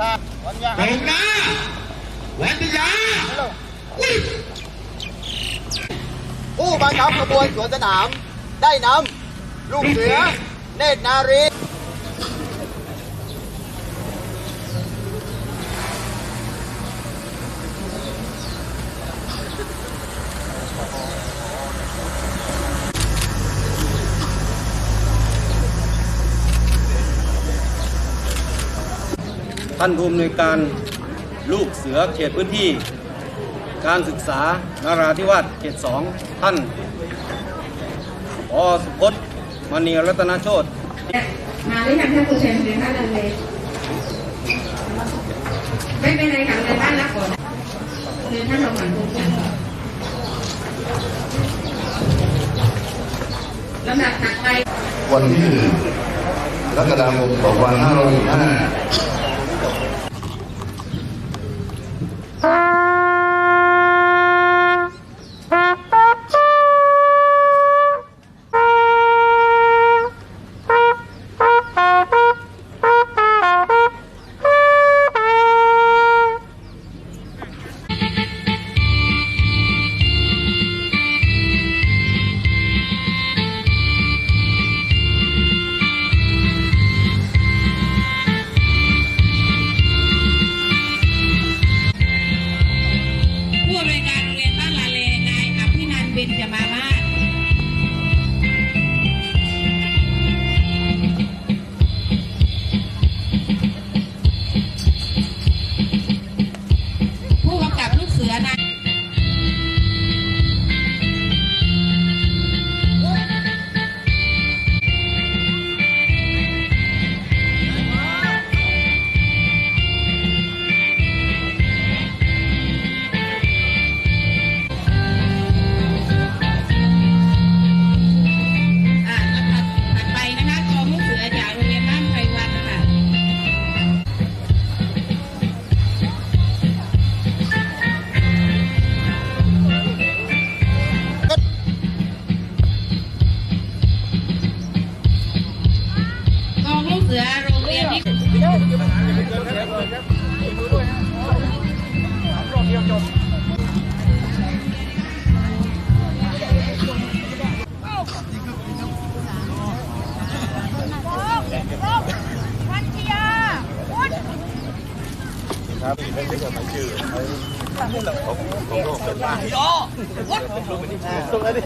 ตาวันยาตรงหน้าวัทยาผู้บังคับขบวนสวนสนามได้นำลูกเสือ เนตรนารี ท่านผู้อำนวยการลูกเสือเขตพื้นที่ การศึกษานาราธิวาสเขตสองท่านอสุพจน์มณีรัตนโชตมาหรือยังท่านผู้เชิญเรียนท่านเลยไม่เป็นไรค่ะเลยบ้านละก่อนเรียนท่านรองหลังผู้เชิญลำดับถัดไปวันที่หนึ่งกรกฎาคม2565 Bye. องลูกเสือโรงเรียนที่ ส่งเลยดิ